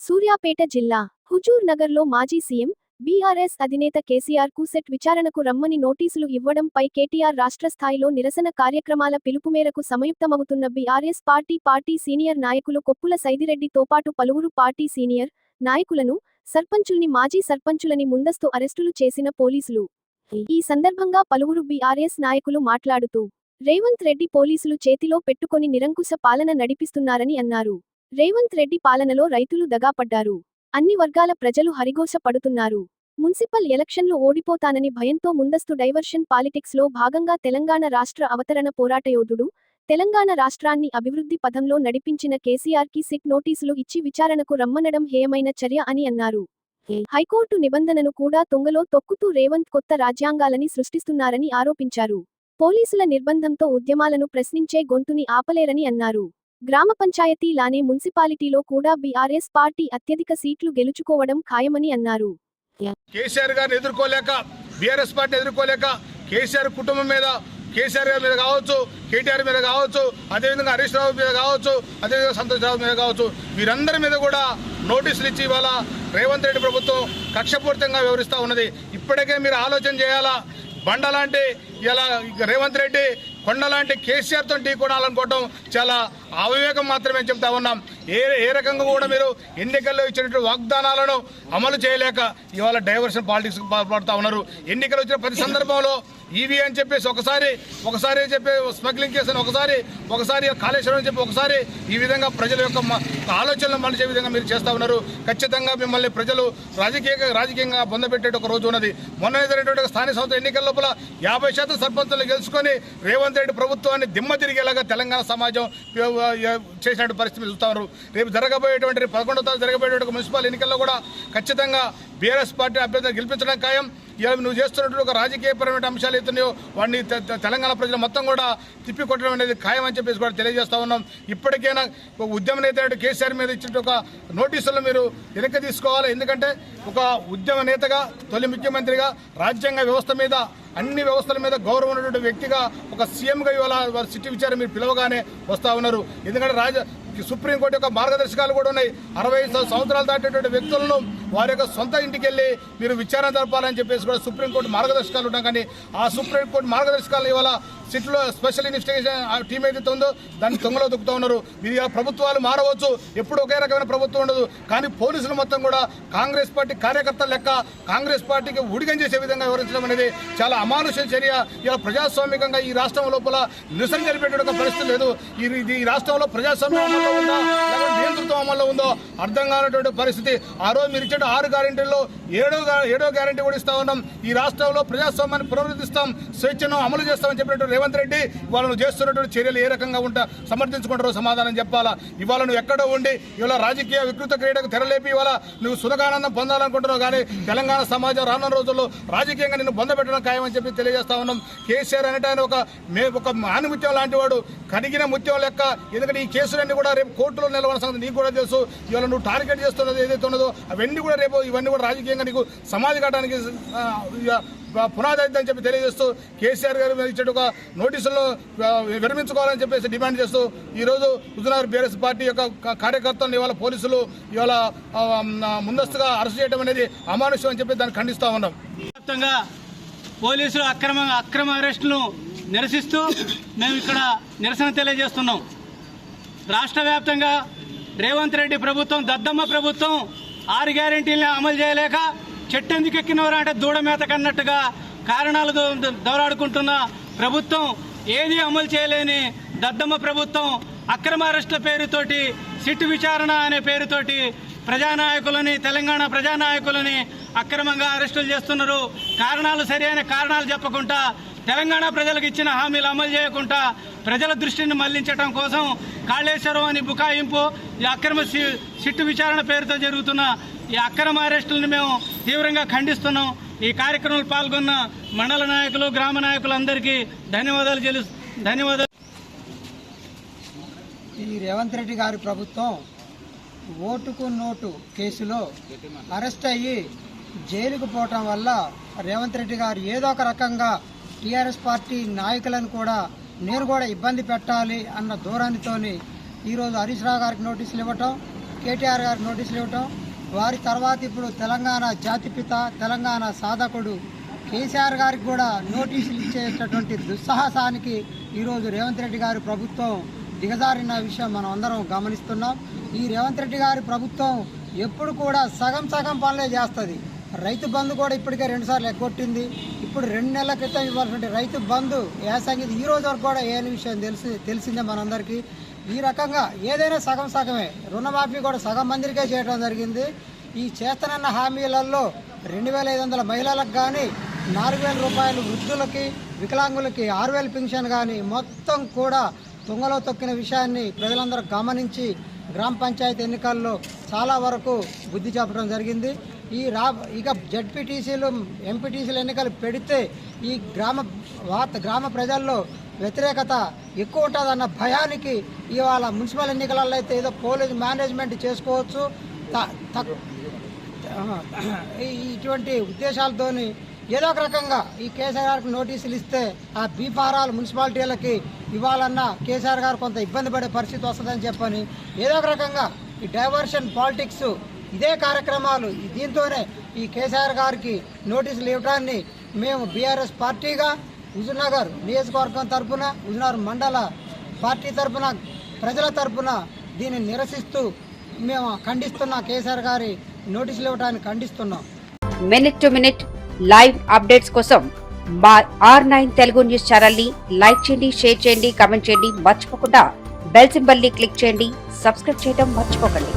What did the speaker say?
సూర్యాపేట జిల్లా హుజూర్ నగర్లో మాజీ సీఎం బీఆర్ఎస్ అధినేత కేసీఆర్కు సెట్ విచారణకు రమ్మని నోటీసులు ఇవ్వడంపై కేటీఆర్ రాష్ట్ర స్థాయిలో నిరసన కార్యక్రమాల పిలుపు మేరకు సంయుక్తమవుతున్న బీఆర్ఎస్ పార్టీ పార్టీ సీనియర్ నాయకులు కొప్పుల సైదిరెడ్డితో పాటు పలువురు పార్టీ సీనియర్ నాయకులను సర్పంచుల్ని మాజీ సర్పంచులని ముందస్తు అరెస్టులు చేసిన పోలీసులు. ఈ సందర్భంగా పలువురు బీఆర్ఎస్ నాయకులు మాట్లాడుతూ రేవంత్ రెడ్డి పోలీసులు చేతిలో పెట్టుకొని నిరంకుశ పాలన నడిపిస్తున్నారని అన్నారు. రేవంత్ రెడ్డి పాలనలో రైతులు దగాపడ్డారు అన్ని వర్గాల ప్రజలు హరిఘోష పడుతున్నారు. మున్సిపల్ ఎలక్షన్లు ఓడిపోతానని భయంతో ముందస్తు డైవర్షన్ పాలిటిక్స్లో భాగంగా తెలంగాణ రాష్ట్ర అవతరణ పోరాటయోధుడు తెలంగాణ రాష్ట్రాన్ని అభివృద్ధి పథంలో నడిపించిన కేసీఆర్కి సిట్ నోటీసులు ఇచ్చి విచారణకు రమ్మనడం హేయమైన చర్య అని అన్నారు. హైకోర్టు నిబంధనను కూడా తొంగలో తొక్కుతూ రేవంత్ కొత్త రాజ్యాంగాలని సృష్టిస్తున్నారని ఆరోపించారు. పోలీసుల నిర్బంధంతో ఉద్యమాలను ప్రశ్నించే గొంతుని ఆపలేరని అన్నారు. గ్రామ పంచాయతీ లానే మున్సిపాలిటీలో కూడా బీఆర్ఎస్ పార్టీ అత్యధిక సీట్లు గెలుచుకోవడం ఖాయమని అన్నారు. కేసీఆర్ గారిని ఎదుర్కోలేక బీఆర్ఎస్ పార్టీ ఎదుర్కోలేక కేసీఆర్ కుటుంబం మీద కేసీఆర్ గారి మీద కావచ్చు కేటీఆర్ మీద కావచ్చు అదేవిధంగా హరీష్ రావు మీద కావచ్చు అదేవిధంగా సంతోష్ రావు మీద కావచ్చు వీరందరి మీద కూడా నోటీసులు ఇచ్చి ఇవాళ రేవంత్ రెడ్డి ప్రభుత్వం కక్షపూరితంగా వివరిస్తూ ఉన్నది. ఇప్పటికే మీరు ఆలోచన చేయాలా? బండ లాంటి ఇలా రేవంత్ రెడ్డి కొండ లాంటి కేసీఆర్తో ఢీకొనాలనుకోవడం చాలా అవివేకం మాత్రమే చెప్తా ఉన్నాం. ఏ ఏ రకంగా కూడా మీరు ఎన్నికల్లో ఇచ్చినటువంటి వాగ్దానాలను అమలు చేయలేక ఇవాళ డైవర్షన్ పాలిటిక్స్ పాల్పడుతూ ఉన్నారు. ఎన్నికలు వచ్చిన ప్రతి సందర్భంలో ఈవీ అని చెప్పేసి ఒకసారి ఒకసారి చెప్పి స్మగ్లింగ్ కేసు అని ఒకసారి ఒకసారి కాళేశ్వరం అని చెప్పి ఒకసారి ఈ విధంగా ప్రజల యొక్క ఆలోచనలు మలిచే విధంగా మీరు చేస్తూ ఉన్నారు. ఖచ్చితంగా మిమ్మల్ని ప్రజలు రాజకీయ రాజకీయంగా బొందపెట్టే ఒక రోజు ఉన్నది. మొన్న జరిగినటువంటి స్థానిక సంస్థ ఎన్నికల లోపల యాభై శాతం సర్పంచులు గెలుచుకొని రేవంత్ రెడ్డి ప్రభుత్వాన్ని దిమ్మ తిరిగేలాగా తెలంగాణ సమాజం చేసినటువంటి పరిస్థితి చూస్తా ఉన్నారు. రేపు జరగబోయేటువంటి రేపు పదకొండవ తారీఖు జరగబోయేటువంటి మున్సిపల్ ఎన్నికల్లో కూడా ఖచ్చితంగా బీఆర్ఎస్ పార్టీ అభ్యర్థులు గెలిపించడం ఖాయం. ఇలా నువ్వు చేస్తున్నట్టు ఒక రాజకీయపరమైన అంశాలు అవుతున్నాయో వాడిని తె- తెలంగాణ ప్రజలు మొత్తం కూడా తిప్పికొట్టడం అనేది ఖాయం అని చెప్పేసి కూడా తెలియజేస్తా ఉన్నాం. ఇప్పటికైనా ఉద్యమం ఉద్యమ నేత కేసీఆర్ మీద ఇచ్చిన ఒక నోటీసులు మీరు వెనక్కి తీసుకోవాలి. ఎందుకంటే ఒక ఉద్యమ నేతగా తొలి ముఖ్యమంత్రిగా రాజ్యాంగ వ్యవస్థ మీద అన్ని వ్యవస్థల మీద గౌరవం ఉన్నటువంటి వ్యక్తిగా ఒక సీఎంగా ఇవాళ వారి సిటీ విచారం మీరు పిలవగానే వస్తూ ఉన్నారు. ఎందుకంటే రాజ సుప్రీంకోర్టు యొక్క మార్గదర్శకాలు కూడా ఉన్నాయి. అరవై సంవత్సరాలు దాటేటువంటి వ్యక్తులను వారి యొక్క సొంత ఇంటికి వెళ్ళి మీరు విచారణ జరపాలని చెప్పేసి కూడా సుప్రీంకోర్టు మార్గదర్శకాలు ఉంటాం కానీ ఆ సుప్రీంకోర్టు మార్గదర్శకాలు ఇవాళ సిట్లో స్పెషల్ ఇన్వెస్టిగేషన్ ఆ టీం ఏదైతే ఉందో దాన్ని తొంగలో దొక్కుతూ ఉన్నారు. మీరు ప్రభుత్వాలు మారవచ్చు. ఎప్పుడు ఒకే రకమైన ప్రభుత్వం ఉండదు. కానీ పోలీసులు మొత్తం కూడా కాంగ్రెస్ పార్టీ కార్యకర్తల లెక్క కాంగ్రెస్ పార్టీకి ఉడిగం చేసే విధంగా వివరించడం అనేది చాలా అమానుష చర్య. ఇలా ప్రజాస్వామికంగా ఈ రాష్ట్రం లోపల నిరసన జరిపేటువంటి ఒక పరిస్థితి లేదు. ఈ ఇది ఈ రాష్ట్రంలో ప్రజాస్వామ్యం ఉన్న ఉందో అర్థం కానటువంటి పరిస్థితి. ఆ రోజు మీరు ఇచ్చిన ఆరు గ్యారెంటీల్లో ఏడో ఏడో గ్యారెంటీ కూడా ఇస్తా ఉన్నాం. ఈ రాష్ట్రంలో ప్రజాస్వామ్యాన్ని పునరుద్ధిస్తాం స్వేచ్ఛను అమలు చేస్తామని చెప్పినటువంటి రేవంత్ రెడ్డి వాళ్ళను చేస్తున్నటువంటి చర్యలు ఏ రకంగా ఉంటా సమర్థించుకుంటారో సమాధానం చెప్పాలా? ఇవాళ నువ్వు ఎక్కడో ఉండి ఇవాళ రాజకీయ వికృత క్రీడకు తెరలేపి ఇవాళ నువ్వు సుఖానందం పొందాలనుకుంటున్నావు కానీ తెలంగాణ సమాజం రానున్న రోజుల్లో రాజకీయంగా నిన్ను పొందబెట్టడం ఖాయమని చెప్పి తెలియజేస్తా ఉన్నాం. కేసీఆర్ అనేట ఆయన ఒక మే ఒక ఆనిముత్యం లాంటి వాడు. కడిగిన ముత్యం లెక్క. ఎందుకంటే ఈ కేసులన్నీ కూడా రేపు కోర్టులో నిలవన సంగతి నీకు కూడా తెలుసు. ఇవాళ నువ్వు టార్గెట్ చేస్తున్నది ఏదైతే ఉన్నదో అవన్నీ కూడా రేపు ఇవన్నీ కూడా రాజకీయంగా నీకు సమాధి కట్టడానికి ఇక పునాది అని చెప్పి తెలియజేస్తూ కేసీఆర్ గారు ఇచ్చేట ఒక నోటీసుల్లో విరమించుకోవాలని చెప్పేసి డిమాండ్ చేస్తూ ఈరోజు హుజునార్ బీఆర్ఎస్ పార్టీ యొక్క కార్యకర్తలను ఇవాళ పోలీసులు ఇవాళ ముందస్తుగా అరెస్ట్ చేయడం అనేది అమానుష్యం అని చెప్పి దాన్ని ఖండిస్తూ ఉన్నాం. వ్యాప్తంగా పోలీసులు అక్రమ అక్రమ అరెస్టును నిరసిస్తూ మేము ఇక్కడ నిరసన తెలియజేస్తున్నాం. రాష్ట్ర వ్యాప్తంగా రేవంత్ రెడ్డి ప్రభుత్వం దద్దమ్మ ప్రభుత్వం ఆరు గ్యారెంటీలను అమలు చేయలేక చెట్టు ఎందుకు అంటే దూడమేత కన్నట్టుగా కారణాలు దో- దౌరాడుకుంటున్న ప్రభుత్వం ఏది అమలు చేయలేని దద్దమ్మ ప్రభుత్వం అక్రమ అరెస్టుల పేరుతోటి సిట్టు విచారణ అనే పేరుతోటి ప్రజానాయకులని తెలంగాణ ప్రజానాయకులని అక్రమంగా అరెస్టులు చేస్తున్నారు. కారణాలు సరైన కారణాలు చెప్పకుండా తెలంగాణ ప్రజలకు ఇచ్చిన హామీలు అమలు చేయకుండా ప్రజల దృష్టిని మళ్ళించడం కోసం కాళేశ్వరం అని బుకాయింపు ఈ అక్రమ సి- సిట్టు విచారణ పేరుతో జరుగుతున్న ఈ అక్రమ అరెస్టులను మేము తీవ్రంగా ఖండిస్తున్నాం. ఈ కార్యక్రమంలో పాల్గొన్న మండల నాయకులు గ్రామ నాయకులందరికీ ధన్యవాదాలు చెల్లి ధన్యవాదాలు. ఈ రేవంత్ రెడ్డి గారి ప్రభుత్వం ఓటుకు నోటు కేసులో అరెస్ట్ అయ్యి జైలుకు పోవటం వల్ల రేవంత్ రెడ్డి గారు ఏదో ఒక రకంగా టీఆర్ఎస్ పార్టీ నాయకులను కూడా నేను కూడా ఇబ్బంది పెట్టాలి అన్న దూరానితోని ఈరోజు హరీష్ రావు గారికి నోటీసులు ఇవ్వటం కేటీఆర్ గారికి నోటీసులు ఇవ్వటం వారి తర్వాత ఇప్పుడు తెలంగాణ జాతిపిత తెలంగాణ సాధకుడు కేసీఆర్ గారికి కూడా నోటీసులు ఇచ్చేటటువంటి దుస్సాహసానికి ఈరోజు రేవంత్ రెడ్డి గారి ప్రభుత్వం దిగజారిన విషయం మనం అందరం గమనిస్తున్నాం. ఈ రేవంత్ రెడ్డి గారి ప్రభుత్వం ఎప్పుడు కూడా సగం సగం పనులే చేస్తుంది. రైతు బంధు కూడా ఇప్పటికే రెండుసార్లు ఎగ్గొట్టింది. ఇప్పుడు రెండు నెలల క్రితం ఇవ్వాల్సిన రైతు బంధు యాసంగి ఈ రోజు వరకు కూడా ఏ విషయం తెలిసి తెలిసిందే మనందరికీ. ఈ రకంగా ఏదైనా సగం సగమే రుణమాఫీ కూడా సగం మందిరికే చేయడం జరిగింది. ఈ చేతనన్న హామీలలో రెండు వేల ఐదు వందల మహిళలకు కానీ నాలుగు వేల రూపాయలు వృద్ధులకి వికలాంగులకి ఆరు వేల పెన్షన్ కానీ మొత్తం కూడా తుంగలో తొక్కిన విషయాన్ని ప్రజలందరూ గమనించి గ్రామ పంచాయతీ ఎన్నికల్లో చాలా వరకు బుద్ధి చెప్పడం జరిగింది. ఈ రా ఇక జడ్పీటీసీలు ఎంపీటీసీలు ఎన్నికలు పెడితే ఈ గ్రామ వార్త గ్రామ ప్రజల్లో వ్యతిరేకత ఎక్కువ ఉంటుందన్న భయానికి ఇవాళ మున్సిపల్ ఎన్నికలలో అయితే ఏదో పోలీస్ మేనేజ్మెంట్ చేసుకోవచ్చు. త- ఇటువంటి ఉద్దేశాలతోని ఏదో ఒక రకంగా ఈ కేసీఆర్ గారికి నోటీసులు ఇస్తే ఆ బీఫారాలు మున్సిపాలిటీలకి ఇవ్వాలన్నా కేసీఆర్ గారు కొంత ఇబ్బంది పడే పరిస్థితి వస్తుందని చెప్పని ఏదో ఒక రకంగా ఈ డైవర్షన్ పాలిటిక్స్ ఇదే కార్యక్రమాలు దీంతోనే ఈ కేసీఆర్ గారికి నోటీసులు ఇవ్వడాన్ని మేము బీఆర్ఎస్ పార్టీగా హుజూర్నగర్ నియోజకవర్గం తరపున హుజూర్నగర్ మండల పార్టీ తరపున ప్రజల తరపున దీన్ని నిరసిస్తూ మేము ఖండిస్తున్న కేసీఆర్ గారి నోటీసులు ఇవ్వడానికి ఖండిస్తున్నాం. Minute to minute live updates కోసం మా ఆర్ నైన్ తెలుగు న్యూస్ ఛానల్ని లైక్ చేయండి షేర్ చేయండి కామెంట్ చేయండి మర్చిపోకుండా బెల్ సింబల్ని క్లిక్ చేయండి సబ్స్క్రైబ్ చేయడం మర్చిపోకండి.